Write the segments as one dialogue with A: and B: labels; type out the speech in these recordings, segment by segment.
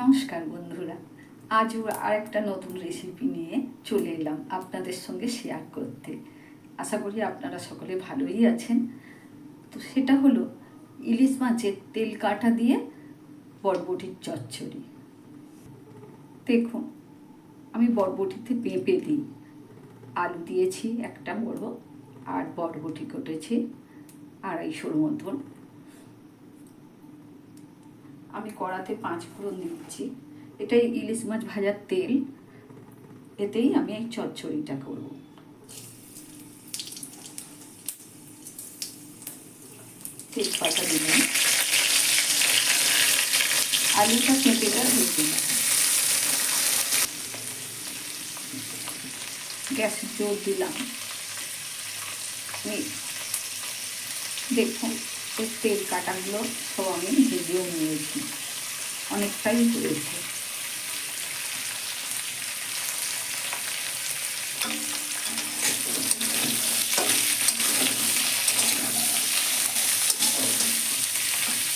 A: নমস্কার বন্ধুরা আজও আর একটা নতুন রেসিপি নিয়ে চলে এলাম আপনাদের সঙ্গে শেয়ার করতে। আশা করি আপনারা সকলে ভালোই আছেন। তো সেটা হলো ইলিশ মাছের তেল কাটা দিয়ে বরবটির চচ্চড়ি। দেখুন, আমি বরবটিতে পেঁপে দিই। আলু দিয়েছি একটা বড়, আর বরবটি কেটেছি আড়াইশোর মতন। আমি কড়াতে পাঁচ ফোড়ন দিচ্ছি। এটাই ইলিশ মাছ ভাজার তেল। এতেই আমি এই চচ্চড়িটা করব। তেজপাতা দিলাম। আলুটা পেঁপেটা দিলাম। গ্যাস জোর দিলাম। দেখুন। এর তেল কাটাগুলো সব আমি ভেজেও নিয়েছি। অনেকটাই হয়েছে।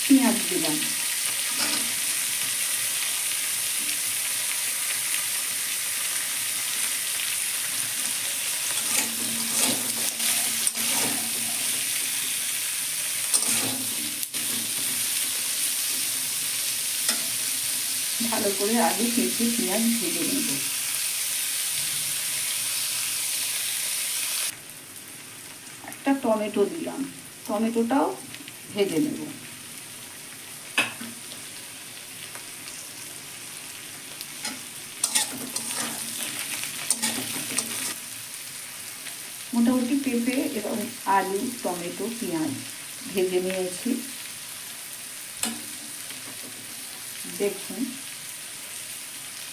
A: পেঁয়াজ দিলাম। করে আলু কেটে পেঁয়াজ ভেজে নেব। একটা টমেটো দিলাম। টমেটোটাও ভেজে নেব। মোটামুটি পেঁপে এবং আলু, টমেটো, পেঁয়াজ ভেজে নিয়েছি। দেখুন।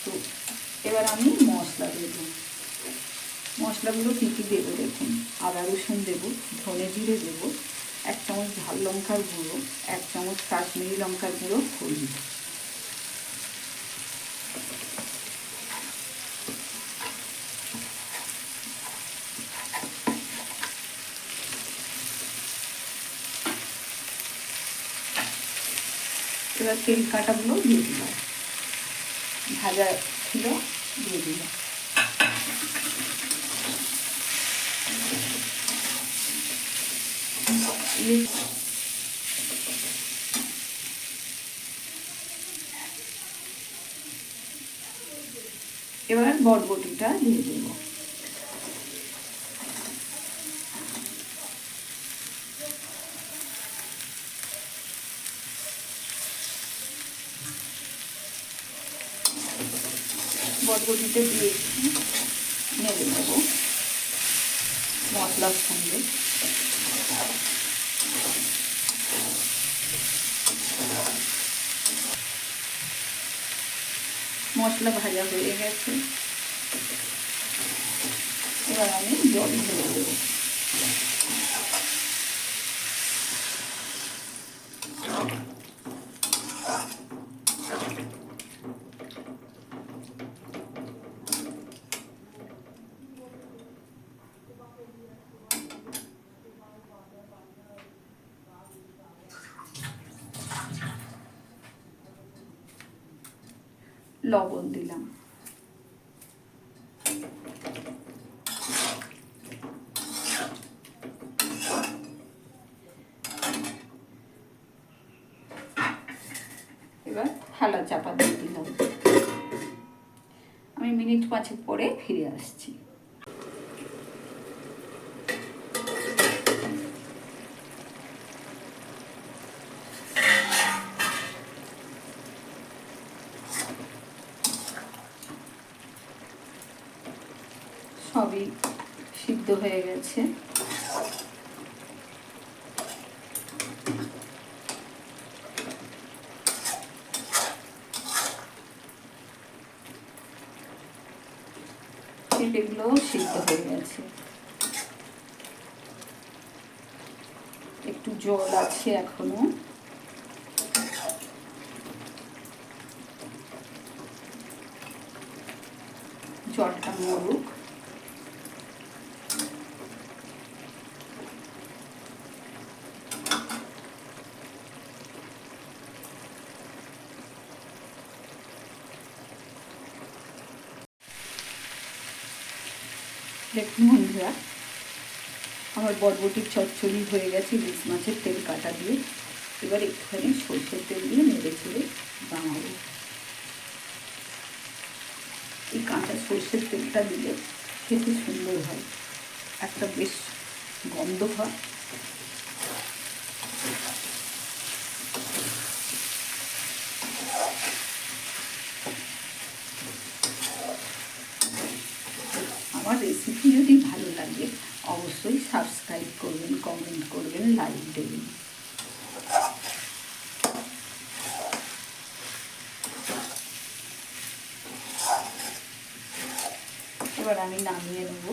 A: তো এবার আমি মশলা দেব। মশলাগুলো কী কী দেবো দেখুন? আদা, রসুন দেবো, ধনে জিরে দেবো, এক চামচ ঝাল লঙ্কার গুঁড়ো, এক চামচ কাশ্মীরি লঙ্কার গুঁড়ো, হলুদ। এবার তেল কাটাগুলো দিয়ে দিলাম। ভাজা ছিল দিয়ে দিলাম। এবার বরবটিটা দিয়ে দেবো। বটবটিতে দিয়েছি নেড়ে নেব। মশলার সঙ্গে। মশলা ভাজা হয়ে গেছে। এবার আমি জল ঢেলে দেবো। লবণ দিলাম। এবার থালা চাপা দিয়ে দিলাম। আমি মিনিট পাঁচেক পরে ফিরে আসছি। সবই সিদ্ধ হয়ে গেছে। পেঁপেগুলোও সিদ্ধ হয়ে গেছে। একটু জল আছে এখনও। জলটা মরুক। দেখুন বন্ধুরা, আমার বরবটির চচ্চড়ি হয়ে গেছে ইলিশ মাছের তেল কাটা দিয়ে। এবার একটুখানি সরষের তেল দিয়ে নেড়ে চেড়ে বানাবো। এই কাঁচা সর্ষের তেলটা দিলে খেতে সুন্দর হয়, একটা বেশ গন্ধ হয়। করবেন লাইট দেবেন এবার আমি নামিয়ে নেব।